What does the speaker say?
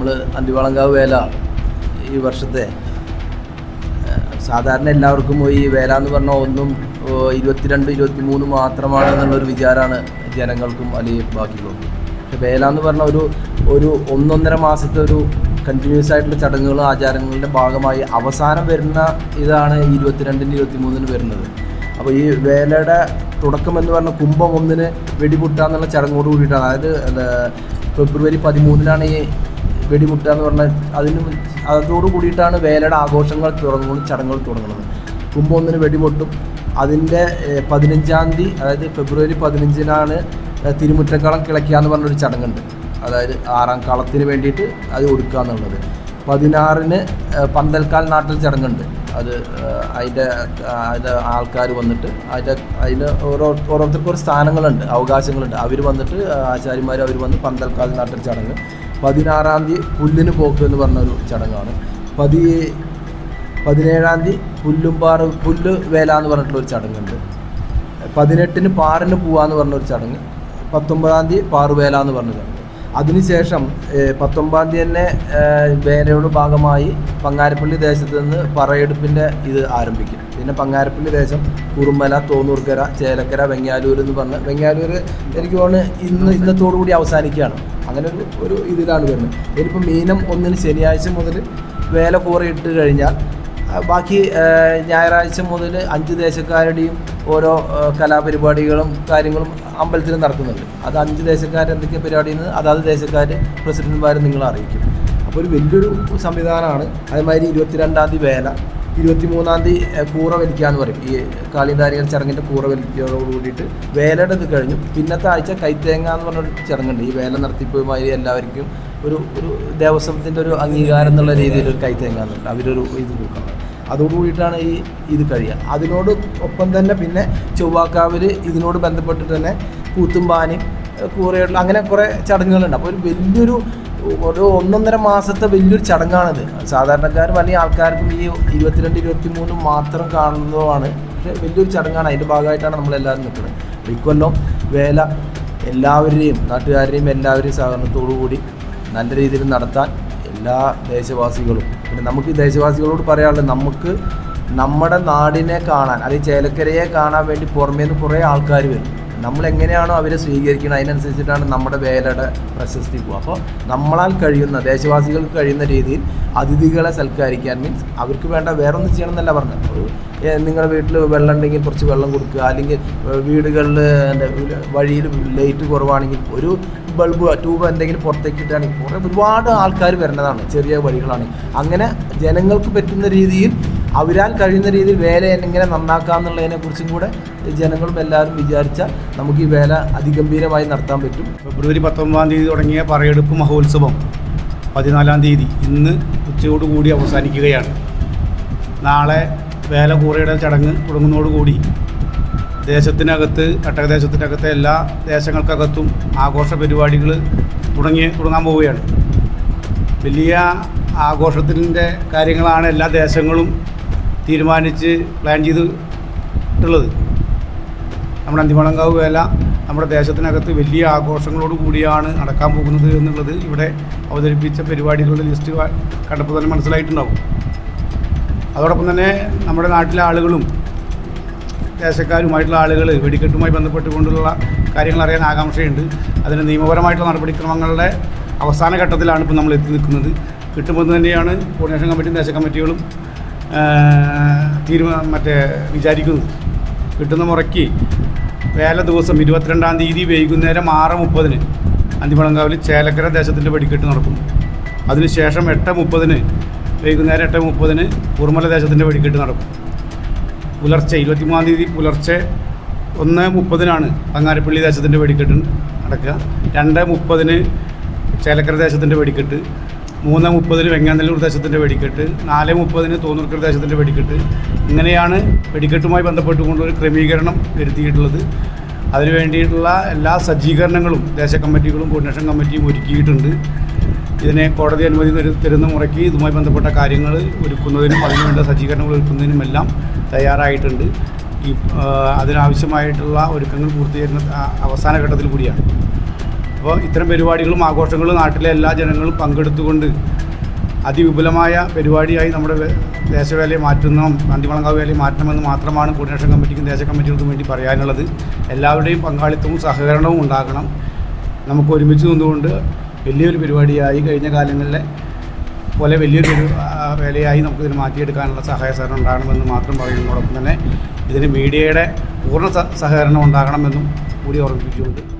നമ്മൾ അന്തിവളങ്കാവ് വേല ഈ വർഷത്തെ സാധാരണ എല്ലാവർക്കും ഈ വേല എന്ന് പറഞ്ഞാൽ ഒന്നും ഇരുപത്തിരണ്ട് ഇരുപത്തി മൂന്ന് മാത്രമാണ് എന്നുള്ളൊരു വിചാരമാണ് ജനങ്ങൾക്കും അല്ലെങ്കിൽ ബാക്കിയുള്ളവർക്കും. പക്ഷെ വേല എന്ന് പറഞ്ഞ ഒരു ഒരു ഒന്നൊന്നര മാസത്തെ ഒരു കണ്ടിന്യൂസ് ആയിട്ടുള്ള ചടങ്ങുകളും ആചാരങ്ങളുടെ ഭാഗമായി അവസാനം വരുന്ന ഇതാണ് ഇരുപത്തിരണ്ടിന് ഇരുപത്തി മൂന്നിന് വരുന്നത്. അപ്പോൾ ഈ വേലയുടെ തുടക്കം എന്ന് പറഞ്ഞാൽ കുംഭം ഒന്നിന് വെടിപൊട്ടുക എന്നുള്ള ചടങ്ങോട് കൂടിയിട്ടാണ്. അതായത് ഫെബ്രുവരി പതിമൂന്നിനാണ് ഈ വെടിമുട്ടുക എന്ന് പറഞ്ഞാൽ അതിന് അതോട് കൂടിയിട്ടാണ് വേലയുടെ ആഘോഷങ്ങൾ തുടങ്ങുന്നത് ചടങ്ങുകൾ തുടങ്ങുന്നത്. കുംഭം വെടിപൊട്ടും അതിന്റെ പതിനഞ്ചാം തീയതി അതായത് ഫെബ്രുവരി പതിനഞ്ചിനാണ് തിരുമുറ്റക്കളം കിളയ്ക്കുക എന്ന് പറഞ്ഞൊരു ചടങ്ങുണ്ട്. അതായത് ആറാം കളത്തിന് വേണ്ടിയിട്ട് അത് ഒടുക്കുക എന്നുള്ളത് പതിനാറിന് പന്തൽക്കാൽ നാട്ടിൽ ചടങ്ങുണ്ട്. അത് അതിന്റെ അതിന്റെ ആൾക്കാർ വന്നിട്ട് അതിന്റെ അതിന് ഓരോ ഓരോരുത്തർക്കും ഒരു സ്ഥാനങ്ങളുണ്ട് അവകാശങ്ങളുണ്ട്. അവർ വന്നിട്ട് ആചാര്യന്മാർ അവർ വന്ന് പന്തൽക്കാൽ നാട്ടിൽ ചടങ്ങ്. പതിനാറാം തീയതി പുല്ലിന് പോക്ക് എന്ന് പറഞ്ഞൊരു ചടങ്ങാണ്. പതി പതിനേഴാം തീയതി പുല്ലുംപാറ് പുല്ല് വേല എന്ന് പറഞ്ഞിട്ടുള്ള ഒരു ചടങ്ങുണ്ട്. പതിനെട്ടിന് പാറിന് പോവാന്ന് പറഞ്ഞൊരു ചടങ്ങ് പത്തൊമ്പതാം തീയതി പാറുവേല എന്ന് പറഞ്ഞ ചടങ്ങ്. അതിനുശേഷം പത്തൊമ്പതാം തീയതി തന്നെ വേലയുടെ ഭാഗമായി പങ്ങാരപ്പള്ളി ദേശത്ത് നിന്ന് പറയെടുപ്പിന്റെ ഇത് ആരംഭിക്കും. പിന്നെ പങ്ങാരപ്പള്ളി ദേശം കുറുമല തോന്നൂർക്കര ചേലക്കര വെങ്ങാലൂർ എന്ന് പറഞ്ഞ് വെങ്ങാലൂർ എനിക്ക് തോന്നുന്നു ഇന്ന് ഇന്നത്തോടു കൂടി അവസാനിക്കുകയാണ്. അങ്ങനെ ഒരു ഒരു ഇതിലാണ് വരുന്നത്. ഇതിപ്പോൾ മീനം ഒന്നിന് ശനിയാഴ്ച മുതൽ വേല കൂറയിട്ട് കഴിഞ്ഞാൽ ബാക്കി ഞായറാഴ്ച മുതൽ അഞ്ച് ദേശക്കാരുടെയും ഓരോ കലാപരിപാടികളും കാര്യങ്ങളും അമ്പലത്തിൽ നടത്തുന്നുണ്ട്. അത് അഞ്ച് ദേശക്കാർ എന്തൊക്കെ പരിപാടി എന്ന് അതാത് ദേശക്കാർ പ്രസിഡന്റുമാർ നിങ്ങളെ അറിയിക്കും. അപ്പോൾ ഒരു വലിയൊരു സംവിധാനമാണ്. അതേമാതിരി ഇരുപത്തിരണ്ടാം തീയതി വേല. ഇരുപത്തി മൂന്നാം തീയതി കൂറ വലിക്കുക എന്ന് പറയും. ഈ കാളിന്താരികൾ ചടങ്ങിന്റെ കൂറ വലിക്കലോട് കൂടിയിട്ട് വേലയുടെ ഇത് കഴിഞ്ഞു. പിന്നത്തെ ആഴ്ച കൈത്തേങ്ങ എന്ന് പറഞ്ഞൊരു ചടങ്ങുണ്ട് ഈ വേല നടത്തിപ്പോയി എല്ലാവർക്കും ഒരു ഒരു ദേവസ്വത്തിന്റെ ഒരു അംഗീകാരം എന്നുള്ള രീതിയിൽ ഒരു കൈത്തേങ്ങ എന്നുണ്ട് അവരൊരു ഇത് കൊടുക്കണം. അതോടുകൂടിയിട്ടാണ് ഈ ഇത് കഴിയുക. അതിനോട് ഒപ്പം തന്നെ പിന്നെ ചൊവ്വാക്കാവിൽ ഇതിനോട് ബന്ധപ്പെട്ടിട്ട് തന്നെ കൂത്തുംപാനി കൂറയുള്ള അങ്ങനെ കുറേ ചടങ്ങുകളുണ്ട്. അപ്പോൾ ഒരു വലിയൊരു ഒരു ഒന്നൊന്നര മാസത്തെ വലിയൊരു ചടങ്ങാണിത്. സാധാരണക്കാരും അല്ലെങ്കിൽ ആൾക്കാർക്കും ഈ ഇരുപത്തിരണ്ട് ഇരുപത്തി മൂന്ന് മാത്രം കാണുന്നതുമാണ്. പക്ഷേ വലിയൊരു ചടങ്ങാണ്. അതിന്റെ ഭാഗമായിട്ടാണ് നമ്മളെല്ലാവരും നിൽക്കുന്നത്. ഇക്കൊല്ലം വേല എല്ലാവരുടെയും നാട്ടുകാരുടെയും എല്ലാവരെയും സഹകരണത്തോടു കൂടി നല്ല രീതിയിൽ നടത്താൻ എല്ലാ ദേശവാസികളും പിന്നെ നമുക്ക് ദേശവാസികളോട് പറയാനുള്ളത് നമുക്ക് നമ്മുടെ നാടിനെ കാണാൻ അല്ലെങ്കിൽ ചേലക്കരയെ കാണാൻ വേണ്ടി പുറമേ നിന്ന് കുറേ ആൾക്കാർ വരും. നമ്മൾ എങ്ങനെയാണോ അവരെ സ്വീകരിക്കുന്നത് അതിനനുസരിച്ചിട്ടാണ് നമ്മുടെ വേലയുടെ പ്രശസ്തി പോകുക അപ്പോൾ നമ്മളാൽ കഴിയുന്ന ദേശവാസികൾക്ക് കഴിയുന്ന രീതിയിൽ അതിഥികളെ സൽക്കരിക്കാൻ മീൻസ് അവർക്ക് വേണ്ട വേറെ ഒന്നും ചെയ്യണം എന്നല്ല പറഞ്ഞത്. ഒരു നിങ്ങളുടെ വീട്ടിൽ വെള്ളം ഉണ്ടെങ്കിൽ കുറച്ച് വെള്ളം കൊടുക്കുക അല്ലെങ്കിൽ വീടുകളിൽ വഴിയിൽ ലൈറ്റ് കുറവാണെങ്കിൽ ഒരു ബൾബ് ട്യൂബ് എന്തെങ്കിലും പുറത്തേക്ക് ഇട്ടാണെങ്കിൽ കുറേ ഒരുപാട് ആൾക്കാർ വരുന്നതാണ് ചെറിയ വഴികളാണ് അങ്ങനെ ജനങ്ങൾക്ക് പറ്റുന്ന രീതിയിൽ അവരാൽ കഴിയുന്ന രീതിയിൽ വേല എങ്ങനെ നന്നാക്കാന്നുള്ളതിനെ കുറിച്ചും കൂടെ ജനങ്ങളും എല്ലാവരും വിചാരിച്ചാൽ നമുക്ക് ഈ വേല അതിഗംഭീരമായി നടത്താൻ പറ്റും. ഫെബ്രുവരി പത്തൊമ്പതാം തീയതി തുടങ്ങിയ പറയെടുപ്പ് മഹോത്സവം പതിനാലാം തീയതി ഇന്ന് ഉച്ചയോടുകൂടി അവസാനിക്കുകയാണ്. നാളെ വേല കൂറയുടെ ചടങ്ങ് തുടങ്ങുന്നതോടുകൂടി ദേശത്തിനകത്ത് കട്ടകദേശത്തിനകത്തെ എല്ലാ ദേശങ്ങൾക്കകത്തും ആഘോഷ പരിപാടികൾ തുടങ്ങി തുടങ്ങാൻ പോവുകയാണ്. വലിയ ആഘോഷത്തിന്റെ കാര്യങ്ങളാണ് എല്ലാ ദേശങ്ങളും തീരുമാനിച്ച് പ്ലാൻ ചെയ്തിട്ടുള്ളത്. നമ്മുടെ അന്തിമളങ്കാവ് വേല നമ്മുടെ ദേശത്തിനകത്ത് വലിയ ആഘോഷങ്ങളോട് കൂടിയാണ് നടക്കാൻ പോകുന്നത് എന്നുള്ളത് ഇവിടെ അവതരിപ്പിച്ച പരിപാടികളുടെ ലിസ്റ്റ് കണ്ടപ്പോൾ തന്നെ മനസ്സിലായിട്ടുണ്ടാവും. അതോടൊപ്പം തന്നെ നമ്മുടെ നാട്ടിലെ ആളുകളും ദേശക്കാരുമായിട്ടുള്ള ആളുകൾ വെടിക്കെട്ടുമായി ബന്ധപ്പെട്ടുകൊണ്ടുള്ള കാര്യങ്ങൾ അറിയാൻ ആകാംക്ഷയുണ്ട്. അതിന് നിയമപരമായിട്ടുള്ള നടപടിക്രമങ്ങളുടെ അവസാന ഘട്ടത്തിലാണ് ഇപ്പോൾ നമ്മൾ എത്തി നിൽക്കുന്നത്. കിട്ടുമ്പോൾ തന്നെയാണ് കോർഡിനേഷൻ കമ്മിറ്റിയും ദേശ കമ്മിറ്റികളും തീരുമാ മറ്റേ വിചാരിക്കുന്നത് കിട്ടുന്ന മുറയ്ക്ക് വേല ദിവസം ഇരുപത്തിരണ്ടാം തീയതി വൈകുന്നേരം ആറ് മുപ്പതിന് അന്തിമളങ്കാവിൽ ചേലക്കര ദേശത്തിന്റെ വെടിക്കെട്ട് നടക്കും അതിനുശേഷം എട്ട് മുപ്പതിന് വൈകുന്നേരം എട്ട് മുപ്പതിന് കുറുമല ദേശത്തിന്റെ വെടിക്കെട്ട് നടക്കും. പുലർച്ചെ ഇരുപത്തിമൂന്നാം തീയതി പുലർച്ചെ ഒന്ന് മുപ്പതിനാണ് പങ്ങാരപ്പള്ളി ദേശത്തിന്റെ വെടിക്കെട്ട് നടക്കുക. രണ്ട് മുപ്പതിന് ചേലക്കര ദേശത്തിന്റെ വെടിക്കെട്ട് മൂന്ന് മുപ്പതിന് വെങ്ങാനല്ലൂർ ദേശത്തിന്റെ വെടിക്കെട്ട് നാല് മുപ്പതിന് തോന്നൂർക്കർ ദേശത്തിന്റെ വെടിക്കെട്ട്. ഇങ്ങനെയാണ് വെടിക്കെട്ടുമായി ബന്ധപ്പെട്ടുകൊണ്ട് ഒരു ക്രമീകരണം വരുത്തിയിട്ടുള്ളത്. അതിനു വേണ്ടിയിട്ടുള്ള എല്ലാ സജ്ജീകരണങ്ങളും ദേശ കമ്മിറ്റികളും കോർഡിനേഷൻ കമ്മിറ്റിയും ഒരുക്കിയിട്ടുണ്ട്. ഇതിനെ കോടതി അനുമതി തരു- തരുന്ന മുറയ്ക്ക് ഇതുമായി ബന്ധപ്പെട്ട കാര്യങ്ങൾ ഒരുക്കുന്നതിനും അതിനുവേണ്ട സജ്ജീകരണങ്ങൾ ഒരുക്കുന്നതിനുമെല്ലാം തയ്യാറായിട്ടുണ്ട്. ഈ അതിനാവശ്യമായിട്ടുള്ള ഒരുക്കങ്ങൾ പൂർത്തീകരിക്കുന്ന ആ, അവസാന ഘട്ടത്തിൽ കൂടിയാണ്. അപ്പോൾ ഇത്തരം പരിപാടികളും ആഘോഷങ്ങളും നാട്ടിലെ എല്ലാ ജനങ്ങളും പങ്കെടുത്തുകൊണ്ട് അതിവിപുലമായ പരിപാടിയായി നമ്മുടെ ദേശവേലയെ മാറ്റുന്ന അന്തിമളങ്കാവ് വേലയെ മാറ്റണമെന്ന് മാത്രമാണ് കോർഡിനേഷൻ കമ്മിറ്റിക്കും ദേശ കമ്മിറ്റികൾക്കും വേണ്ടി പറയാനുള്ളത്. എല്ലാവരുടെയും പങ്കാളിത്തവും സഹകരണവും ഉണ്ടാകണം. നമുക്ക് ഒരുമിച്ച് നിന്നുകൊണ്ട് വലിയൊരു പരിപാടിയായി കഴിഞ്ഞ കാലങ്ങളിലെ പോലെ വലിയൊരു വേലയായി നമുക്കിതിന് മാറ്റിയെടുക്കാനുള്ള സഹായ സഹകരണം ഉണ്ടാകണമെന്ന് മാത്രം പറയുന്നതോടൊപ്പം തന്നെ ഇതിന് മീഡിയയുടെ പൂർണ സഹകരണം ഉണ്ടാകണമെന്നും കൂടി ഓർമ്മിപ്പിച്ചുകൊണ്ട്